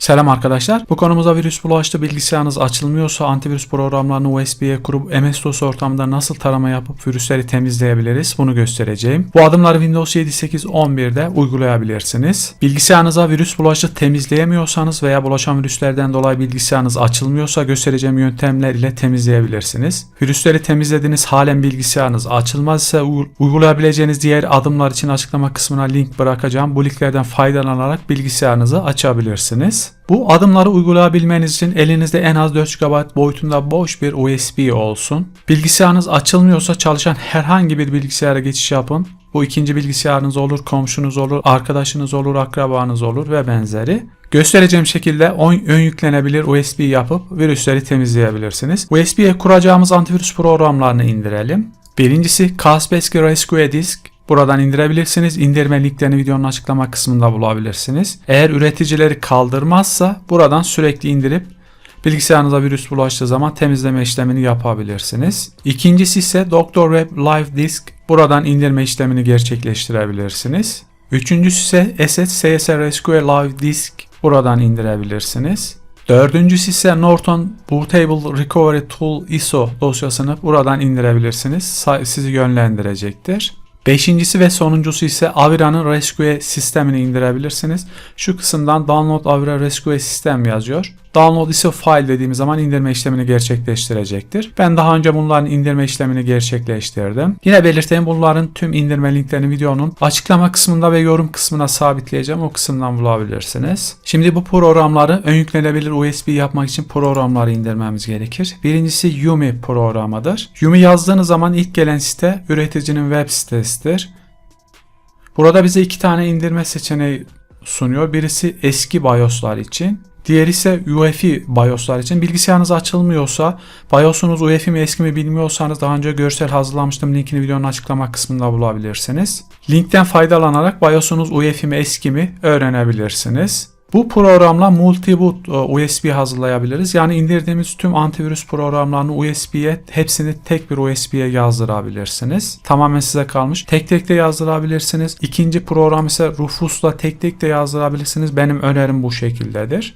Selam arkadaşlar. Bu konumuza virüs bulaştı. Bilgisayarınız açılmıyorsa antivirüs programlarını USB'ye kurup MS-DOS ortamında nasıl tarama yapıp virüsleri temizleyebiliriz bunu göstereceğim. Bu adımları Windows 7, 8, 11'de uygulayabilirsiniz. Bilgisayarınıza virüs bulaştı temizleyemiyorsanız veya bulaşan virüslerden dolayı bilgisayarınız açılmıyorsa göstereceğim yöntemler ile temizleyebilirsiniz. Virüsleri temizlediniz halen bilgisayarınız açılmaz ise uygulayabileceğiniz diğer adımlar için açıklama kısmına link bırakacağım. Bu linklerden faydalanarak bilgisayarınızı açabilirsiniz. Bu adımları uygulayabilmeniz için elinizde en az 4 GB boyutunda boş bir USB olsun. Bilgisayarınız açılmıyorsa çalışan herhangi bir bilgisayara geçiş yapın. Bu ikinci bilgisayarınız olur, komşunuz olur, arkadaşınız olur, akrabanız olur ve benzeri. Göstereceğim şekilde ön yüklenebilir USB yapıp virüsleri temizleyebilirsiniz. USB'ye kuracağımız antivirüs programlarını indirelim. Birincisi Kaspersky Rescue Disk. Buradan indirebilirsiniz. İndirme linklerini videonun açıklama kısmında bulabilirsiniz. Eğer üreticileri kaldırmazsa buradan sürekli indirip bilgisayarınıza virüs bulaştığı zaman temizleme işlemini yapabilirsiniz. İkincisi ise Dr. Web Live Disk. Buradan indirme işlemini gerçekleştirebilirsiniz. Üçüncüsü ise SSCS Rescue Live Disk. Buradan indirebilirsiniz. Dördüncüsü ise Norton Bootable Recovery Tool ISO dosyasını buradan indirebilirsiniz. Sizi yönlendirecektir. Beşincisi ve sonuncusu ise Avira'nın Rescue sistemini indirebilirsiniz. Şu kısımdan Download Avira Rescue System yazıyor. Download ISO file dediğimiz zaman indirme işlemini gerçekleştirecektir. Ben daha önce bunların indirme işlemini gerçekleştirdim. Yine belirteyim bunların tüm indirme linklerini videonun açıklama kısmında ve yorum kısmına sabitleyeceğim. O kısımdan bulabilirsiniz. Şimdi bu programları ön yüklenebilir USB yapmak için programları indirmemiz gerekir. Birincisi Yumi programıdır. Yumi yazdığınız zaman ilk gelen site üreticinin web sitesidir. Burada bize iki tane indirme seçeneği sunuyor. Birisi eski BIOS'lar için. Diğeri ise UEFI BIOS'lar için. Bilgisayarınız açılmıyorsa, BIOS'unuz UEFI mi eski mi bilmiyorsanız daha önce görsel hazırlamıştım. Linkini videonun açıklama kısmında bulabilirsiniz. Linkten faydalanarak BIOS'unuz UEFI mi eski mi öğrenebilirsiniz. Bu programla multi-boot e, USB hazırlayabiliriz. Yani indirdiğimiz tüm antivirüs programlarını USB'ye hepsini tek bir USB'ye yazdırabilirsiniz. Tamamen size kalmış. Tek tek de yazdırabilirsiniz. İkinci program ise Rufus'la tek tek de yazdırabilirsiniz. Benim önerim bu şekildedir.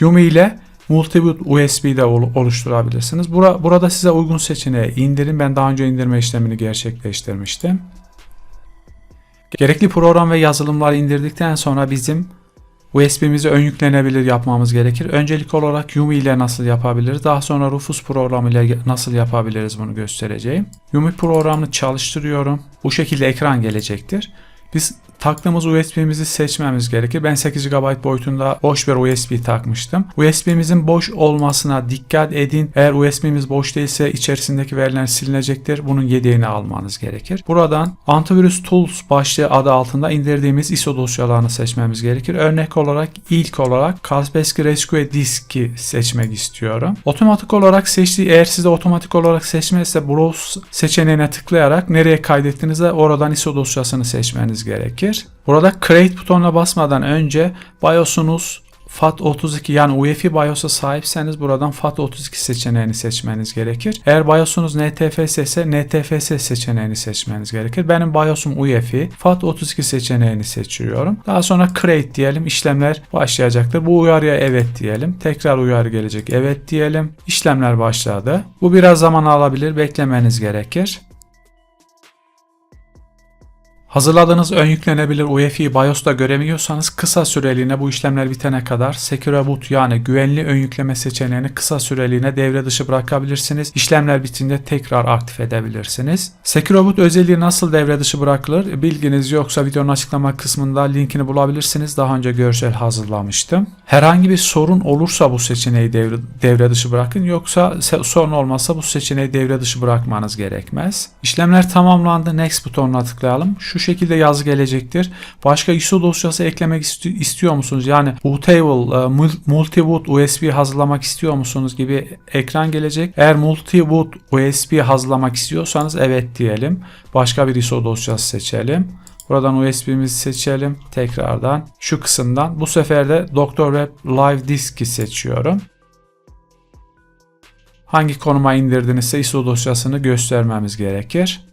Yumi ile Multiboot USB'de ol- oluşturabilirsiniz. Bura, burada size uygun seçeneği indirin. Ben daha önce indirme işlemini gerçekleştirmiştim. Gerekli program ve yazılımları indirdikten sonra bizim USB'mizi ön yüklenebilir yapmamız gerekir. Öncelik olarak Yumi ile nasıl yapabiliriz? Daha sonra Rufus programı ile nasıl yapabiliriz bunu göstereceğim. Yumi programını çalıştırıyorum. Bu şekilde ekran gelecektir. Biz taktığımız USB'mizi seçmemiz gerekir. Ben 8 GB boyutunda boş bir USB takmıştım. USB'mizin boş olmasına dikkat edin. Eğer USB'miz boş değilse içerisindeki veriler silinecektir. Bunun yedeğini almanız gerekir. Buradan Antivirus Tools başlığı adı altında indirdiğimiz ISO dosyalarını seçmemiz gerekir. Örnek olarak ilk olarak Kaspersky Rescue Disk'i seçmek istiyorum. Otomatik olarak seçtiği eğer sizde otomatik olarak seçmezse Browse seçeneğine tıklayarak nereye kaydettiğinizde oradan ISO dosyasını seçmeniz gerekir. Burada Create butonuna basmadan önce BIOS'unuz FAT32 yani UEFI BIOS'a sahipseniz buradan FAT32 seçeneğini seçmeniz gerekir. Eğer BIOS'unuz NTFS ise NTFS seçeneğini seçmeniz gerekir. Benim BIOS'um UEFI. FAT32 seçeneğini seçiyorum. Daha sonra Create diyelim. işlemler başlayacaktır. Bu uyarıya evet diyelim. Tekrar uyarı gelecek. Evet diyelim. İşlemler başladı. Bu biraz zaman alabilir. Beklemeniz gerekir. Hazırladığınız ön yüklenebilir UEFI BIOS'ta göremiyorsanız kısa süreliğine bu işlemler bitene kadar Secure Boot yani güvenli ön yükleme seçeneğini kısa süreliğine devre dışı bırakabilirsiniz. İşlemler bitince tekrar aktif edebilirsiniz. Secure Boot özelliği nasıl devre dışı bırakılır? Bilginiz yoksa videonun açıklama kısmında linkini bulabilirsiniz. Daha önce görsel hazırlamıştım. Herhangi bir sorun olursa bu seçeneği devre, devre dışı bırakın yoksa sorun olmazsa bu seçeneği devre dışı bırakmanız gerekmez. İşlemler tamamlandı. Next butonuna tıklayalım. Şu şekilde yazı gelecektir. Başka ISO dosyası eklemek isti- istiyor musunuz? Yani bootable, e, mul- multi-boot USB hazırlamak istiyor musunuz gibi ekran gelecek. Eğer multi-boot USB hazırlamak istiyorsanız evet diyelim. Başka bir ISO dosyası seçelim. Buradan USB'mizi seçelim. Tekrardan şu kısımdan. Bu sefer de Dr. Web Live Disk'i seçiyorum. Hangi konuma indirdinizse ISO dosyasını göstermemiz gerekir.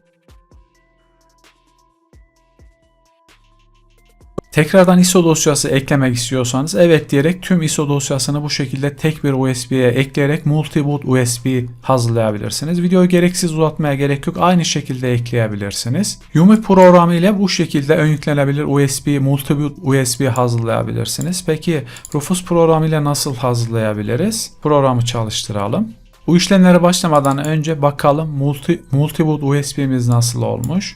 Tekrardan ISO dosyası eklemek istiyorsanız evet diyerek tüm ISO dosyasını bu şekilde tek bir USB'ye ekleyerek multi-boot USB hazırlayabilirsiniz. Videoyu gereksiz uzatmaya gerek yok. Aynı şekilde ekleyebilirsiniz. Yumi programı ile bu şekilde ön yüklenebilir USB, multi-boot USB hazırlayabilirsiniz. Peki Rufus programı ile nasıl hazırlayabiliriz? Programı çalıştıralım. Bu işlemlere başlamadan önce bakalım multi, multi-boot USB'miz nasıl olmuş.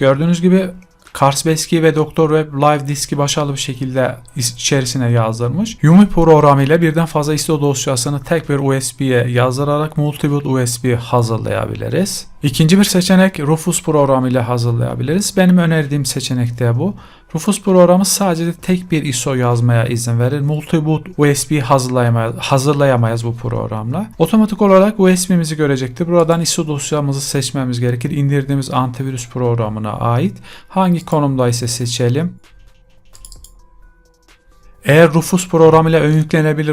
Gördüğünüz gibi Kaspersky ve Dr. Web Live diski başarılı bir şekilde içerisine yazdırmış. Yumi programı ile birden fazla ISO dosyasını tek bir USB'ye yazdırarak multiboot USB hazırlayabiliriz. İkinci bir seçenek Rufus programı ile hazırlayabiliriz. Benim önerdiğim seçenek de bu. Rufus programı sadece tek bir ISO yazmaya izin verir. Multiboot USB hazırlayamayız, hazırlayamayız bu programla. Otomatik olarak USB'mizi görecektir. Buradan ISO dosyamızı seçmemiz gerekir. İndirdiğimiz antivirüs programına ait. Hangi konumda ise seçelim. Eğer Rufus programıyla ön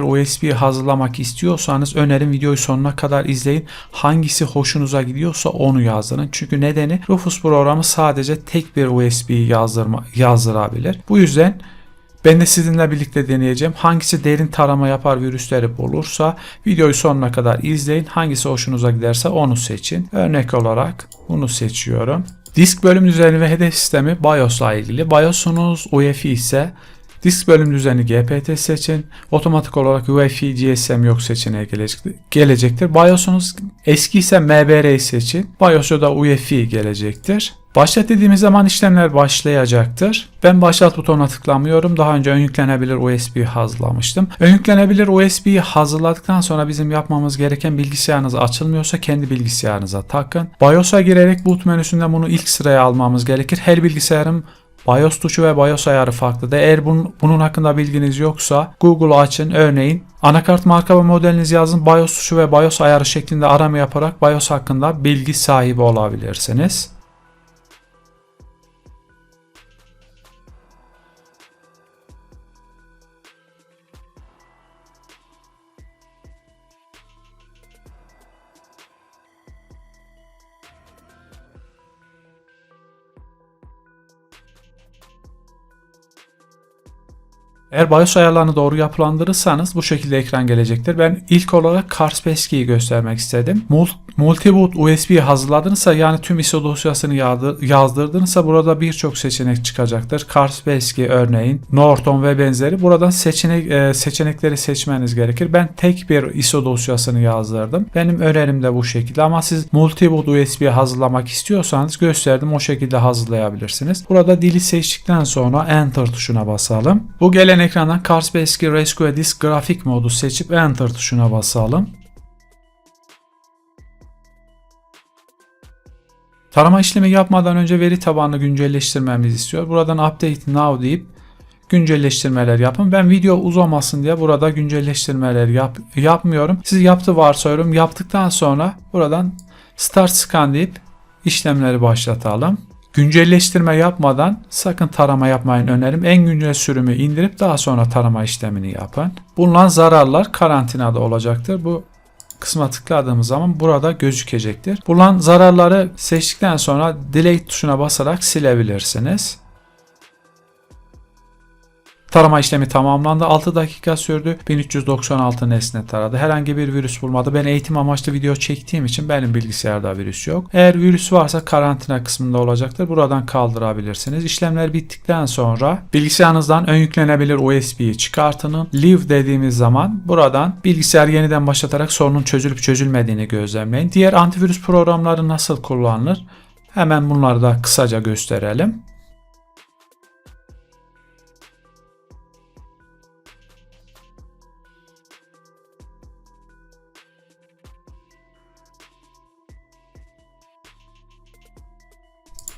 USB hazırlamak istiyorsanız önerim videoyu sonuna kadar izleyin. Hangisi hoşunuza gidiyorsa onu yazdırın. Çünkü nedeni Rufus programı sadece tek bir USB yazdırma, yazdırabilir. Bu yüzden ben de sizinle birlikte deneyeceğim. Hangisi derin tarama yapar virüsleri bulursa videoyu sonuna kadar izleyin. Hangisi hoşunuza giderse onu seçin. Örnek olarak bunu seçiyorum. Disk bölüm düzeni ve hedef sistemi BIOS'la ilgili. BIOS'unuz UEFI ise Disk bölüm düzeni GPT seçin. Otomatik olarak UEFI GSM yok seçeneği gelecektir. BIOS'unuz eski ise MBR'yi seçin. BIOS'da da UEFI gelecektir. Başlat dediğimiz zaman işlemler başlayacaktır. Ben başlat butonuna tıklamıyorum. Daha önce ön yüklenebilir USB hazırlamıştım. Ön yüklenebilir USB'yi hazırladıktan sonra bizim yapmamız gereken bilgisayarınız açılmıyorsa kendi bilgisayarınıza takın. BIOS'a girerek boot menüsünde bunu ilk sıraya almamız gerekir. Her bilgisayarım BIOS tuşu ve BIOS ayarı farklıdır. Eğer bunun, bunun hakkında bilginiz yoksa Google açın örneğin anakart marka ve modelinizi yazın BIOS tuşu ve BIOS ayarı şeklinde arama yaparak BIOS hakkında bilgi sahibi olabilirsiniz. Eğer BIOS ayarlarını doğru yapılandırırsanız bu şekilde ekran gelecektir. Ben ilk olarak Kaspersky'yi göstermek istedim. Multiboot USB hazırladınızsa yani tüm ISO dosyasını yazdırdınızsa burada birçok seçenek çıkacaktır. Kaspersky örneğin, Norton ve benzeri. Buradan seçenek e, seçenekleri seçmeniz gerekir. Ben tek bir ISO dosyasını yazdırdım. Benim önerim de bu şekilde ama siz multiboot USB hazırlamak istiyorsanız gösterdim o şekilde hazırlayabilirsiniz. Burada dili seçtikten sonra Enter tuşuna basalım. Bu gelen ekrandan Kaspersky Rescue Disk grafik modu seçip Enter tuşuna basalım. Tarama işlemi yapmadan önce veri tabanını güncelleştirmemizi istiyor. Buradan Update Now deyip güncelleştirmeler yapın. Ben video uzamasın diye burada güncelleştirmeler yap, yapmıyorum. Siz yaptı varsayıyorum. Yaptıktan sonra buradan Start Scan deyip işlemleri başlatalım. Güncelleştirme yapmadan sakın tarama yapmayın önerim. En güncel sürümü indirip daha sonra tarama işlemini yapın. Bulunan zararlar karantinada olacaktır. Bu kısma tıkladığımız zaman burada gözükecektir. Bulunan zararları seçtikten sonra delete tuşuna basarak silebilirsiniz. Tarama işlemi tamamlandı. 6 dakika sürdü. 1396 nesne taradı. Herhangi bir virüs bulmadı. Ben eğitim amaçlı video çektiğim için benim bilgisayarda virüs yok. Eğer virüs varsa karantina kısmında olacaktır. Buradan kaldırabilirsiniz. İşlemler bittikten sonra bilgisayarınızdan ön yüklenebilir USB'yi çıkartın. Leave dediğimiz zaman buradan bilgisayar yeniden başlatarak sorunun çözülüp çözülmediğini gözlemleyin. Diğer antivirüs programları nasıl kullanılır? Hemen bunları da kısaca gösterelim.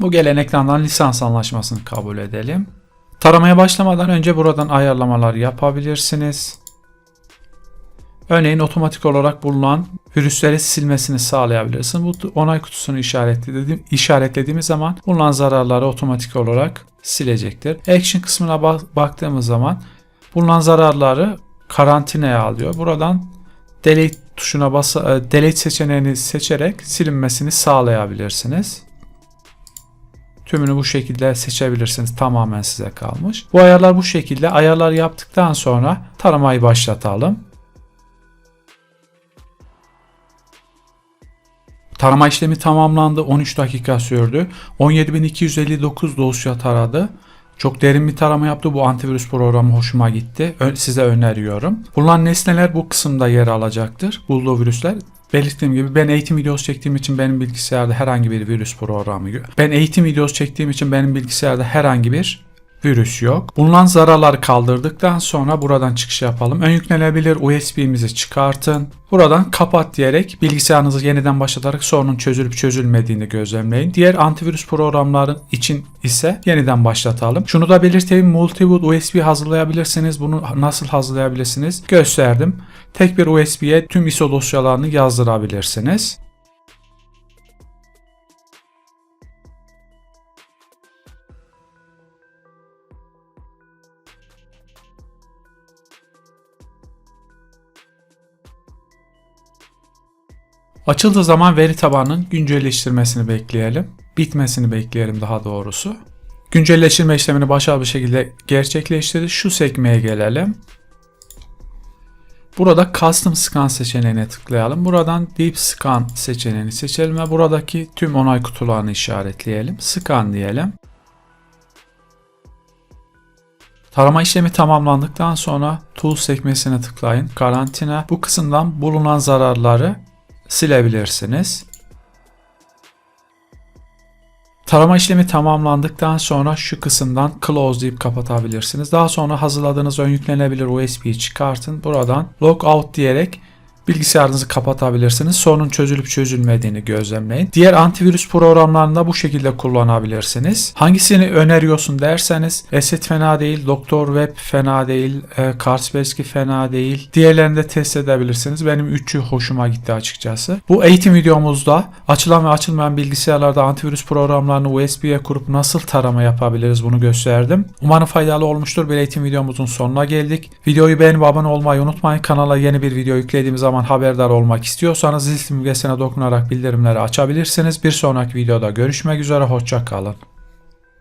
Bu gelen lisans anlaşmasını kabul edelim. Taramaya başlamadan önce buradan ayarlamalar yapabilirsiniz. Örneğin otomatik olarak bulunan virüsleri silmesini sağlayabilirsiniz. Bu onay kutusunu işaretlediğim, işaretlediğimiz zaman bulunan zararları otomatik olarak silecektir. Action kısmına baktığımız zaman bulunan zararları karantinaya alıyor. Buradan delete tuşuna bas e, delete seçeneğini seçerek silinmesini sağlayabilirsiniz. Tümünü bu şekilde seçebilirsiniz. Tamamen size kalmış. Bu ayarlar bu şekilde. Ayarlar yaptıktan sonra taramayı başlatalım. Tarama işlemi tamamlandı. 13 dakika sürdü. 17.259 dosya taradı. Çok derin bir tarama yaptı. Bu antivirüs programı hoşuma gitti. Size öneriyorum. Bulunan nesneler bu kısımda yer alacaktır. Bulduğu virüsler. Belirttiğim gibi ben eğitim videosu çektiğim için benim bilgisayarda herhangi bir virüs programı yok. Ben eğitim videosu çektiğim için benim bilgisayarda herhangi bir virüs yok. Bulunan zararları kaldırdıktan sonra buradan çıkış yapalım. Ön yüklenebilir USB'mizi çıkartın. Buradan kapat diyerek bilgisayarınızı yeniden başlatarak sorunun çözülüp çözülmediğini gözlemleyin. Diğer antivirüs programların için ise yeniden başlatalım. Şunu da belirteyim. Multiboot USB hazırlayabilirsiniz. Bunu nasıl hazırlayabilirsiniz gösterdim. Tek bir USB'ye tüm ISO dosyalarını yazdırabilirsiniz. Açıldığı zaman veri tabanının güncelleştirmesini bekleyelim. Bitmesini bekleyelim daha doğrusu. Güncelleştirme işlemini başarılı bir şekilde gerçekleştirdi. Şu sekmeye gelelim. Burada Custom Scan seçeneğine tıklayalım. Buradan Deep Scan seçeneğini seçelim ve buradaki tüm onay kutularını işaretleyelim. Scan diyelim. Tarama işlemi tamamlandıktan sonra Tools sekmesine tıklayın. Karantina. Bu kısımdan bulunan zararları silebilirsiniz. Tarama işlemi tamamlandıktan sonra şu kısımdan close deyip kapatabilirsiniz. Daha sonra hazırladığınız ön yüklenebilir USB'yi çıkartın. Buradan logout diyerek bilgisayarınızı kapatabilirsiniz. Sorunun çözülüp çözülmediğini gözlemleyin. Diğer antivirüs programlarında bu şekilde kullanabilirsiniz. Hangisini öneriyorsun derseniz Eset fena değil, Doktor Web fena değil, e, Kaspersky fena değil. Diğerlerini de test edebilirsiniz. Benim üçü hoşuma gitti açıkçası. Bu eğitim videomuzda açılan ve açılmayan bilgisayarlarda antivirüs programlarını USB'ye kurup nasıl tarama yapabiliriz bunu gösterdim. Umarım faydalı olmuştur. Bir eğitim videomuzun sonuna geldik. Videoyu beğenip abone olmayı unutmayın. Kanala yeni bir video yüklediğim zaman haberdar olmak istiyorsanız zil simgesine dokunarak bildirimleri açabilirsiniz. Bir sonraki videoda görüşmek üzere. Hoşça kalın.